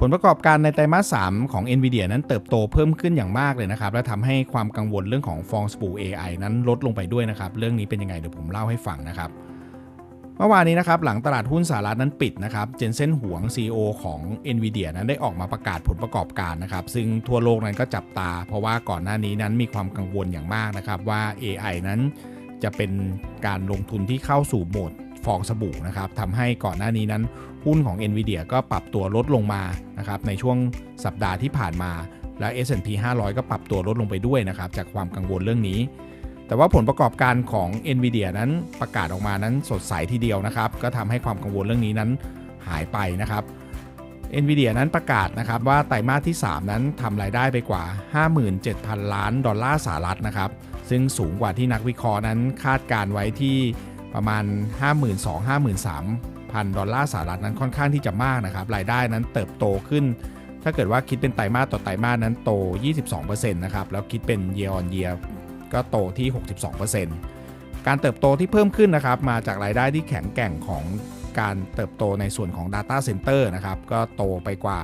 ผลประกอบการในไตรมาส 3 ของ NVIDIA นั้นเติบโตเพิ่มขึ้นอย่างมากเลยนะครับ และทำให้ความกังวลเรื่องของฟองสบู่ AI นั้นลดลงไปด้วยนะครับ เรื่องนี้เป็นยังไงเดี๋ยวผมเล่าให้ฟังนะครับ เมื่อวานนี้นะครับ หลังตลาดหุ้นสหรัฐนั้นปิดนะครับ เจนเซนหวง CEO ของ NVIDIA นั้นได้ออกมาประกาศผลประกอบการนะครับ ซึ่งทั่วโลกนั้นก็จับตา เพราะว่าก่อนหน้านี้นั้นมีความกังวลอย่างมากนะครับว่า AI นั้นจะเป็นการลงทุนที่เข้าสู่โหมด ฟองสบู่นะครับทำให้ก่อนหน้านี้นั้น หุ้นของ NVIDIA ก็ปรับตัวลดลงมานะครับในช่วงสัปดาห์ที่ผ่านมา และ S&P 500 ก็ปรับตัวลดลงไปด้วยนะครับจากความกังวลเรื่องนี้ แต่ว่าผลประกอบการของ NVIDIA นั้นประกาศออกมานั้นสดใสทีเดียวนะครับก็ทำให้ความกังวลเรื่องนี้นั้นหายไปนะครับ NVIDIA นั้นประกาศนะครับว่าไตรมาสที่ 3 นั้นทำรายได้ไปกว่า 57,000 ล้านดอลลาร์สหรัฐนะครับ ซึ่งสูงกว่าที่นักวิเคราะห์นั้นคาดการไว้ที่ ประมาณ 52,000-53,000 ดอลลาร์สหรัฐนั้นค่อนข้างที่จะมากนะครับรายได้นั้นเติบโตขึ้น ถ้าเกิดว่าคิดเป็นไตรมาสต่อไตรมาสนั้นโต 22%นะครับแล้วคิดเป็น year on year ก็โตที่ 62%การเติบโตที่เพิ่มขึ้นนะครับมาจากรายได้ที่แข็งแกร่งของการเติบโตในส่วนของ Data Center นะครับก็โตไปกว่า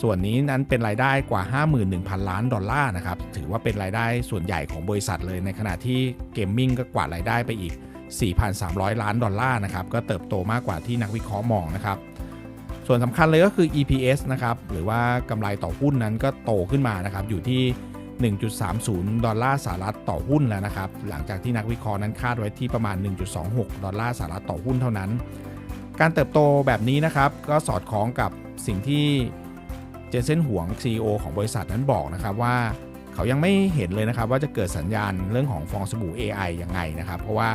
ส่วนนี้นั้นเป็นรายได้กว่า 51,000 ล้านดอลลาร์นะครับถือว่าเป็นรายได้ส่วนใหญ่ของบริษัทเลยในขณะที่เกมมิ่งก็กวาดรายได้ไปอีก 4,300 ล้านดอลลาร์นะครับก็เติบโตมากกว่าที่นักวิเคราะห์มองนะครับส่วนสำคัญเลยก็คือ EPS นะครับหรือว่ากำไรต่อหุ้นนั้นก็โตขึ้นมานะครับอยู่ที่ 1.30 ดอลลาร์สหรัฐต่อหุ้นแล้วนะครับหลังจากที่นักวิเคราะห์นั้นคาดไว้ที่ประมาณ 1.26 ดอลลาร์สหรัฐต่อหุ้นเท่านั้น การเติบโตแบบนี้นะครับก็สอดคล้องกับสิ่งที่เจนเซนหวง CEO ของบริษัทนั้นบอกนะครับว่าเขายังไม่เห็นเลยนะครับว่าจะเกิดสัญญาณเรื่องของฟองสบู่ AI ยังไงนะครับ เพราะว่า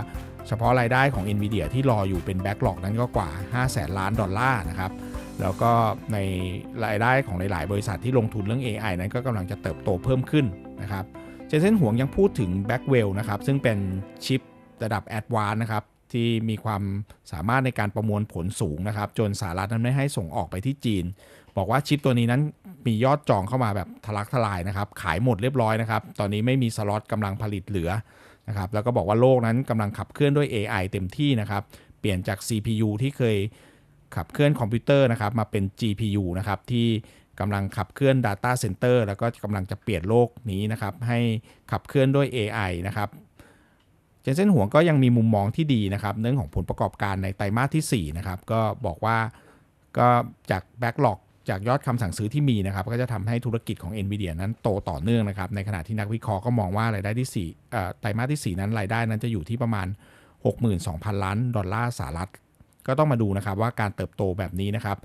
เฉพาะรายได้ของ NVIDIA ที่รออยู่เป็นแบ็กหลอกนั้นก็กว่า5แสนล้านดอลลาร์นะครับ แล้วก็ในรายได้ของหลาย ๆ บริษัทที่ลงทุนเรื่อง AI นั้นก็กำลังจะเติบโตเพิ่มขึ้นนะครับเจนเซนห่วงยังพูดถึง b a c k w e l l นะครับซึ่งเป็นชิประดับ a d v a n c e นะครับที่มีความสามารถในการประมวลผลสูงนะครับ จนสหรัฐนั้นไม่ให้ส่งออกไปที่จีน บอกว่าชิปตัวนี้นั้นมียอดจองเข้ามาแบบทะลักทลายนะครับ ขายหมดเรียบร้อยนะครับ ตอนนี้ไม่มีสล็อตกำลังผลิตเหลือ นะครับแล้วก็บอกว่าโลกนั้นกำลังขับเคลื่อนด้วย AI เต็มที่นะครับ เปลี่ยนจาก CPU ที่เคยขับเคลื่อนคอมพิวเตอร์นะครับมาเป็น GPU นะครับที่กำลังขับเคลื่อน Data Center แล้วก็กำลังจะเปลี่ยนโลกนี้นะครับให้ขับเคลื่อนด้วย AI นะครับเจนเซนหวงก็ยังมีมุมมองที่ดีนะครับเรื่องของผลประกอบการในไตรมาสที่4นะครับก็บอกว่าก็จาก Backlog จากยอดคำสั่งซื้อที่มีนะครับก็จะทำให้ธุรกิจของ NVIDIA นั้นโตต่อเนื่องนะครับในขณะที่นักวิเคราะห์ก็มองว่ารายได้ที่4ไตรมาสที่ 4 นั้นรายได้นั้นจะอยู่ที่ประมาณ 62,000 ล้านดอลลาร์สหรัฐ ก็ต้องมาดูนะครับว่าการเติบโตแบบนี้นะครับ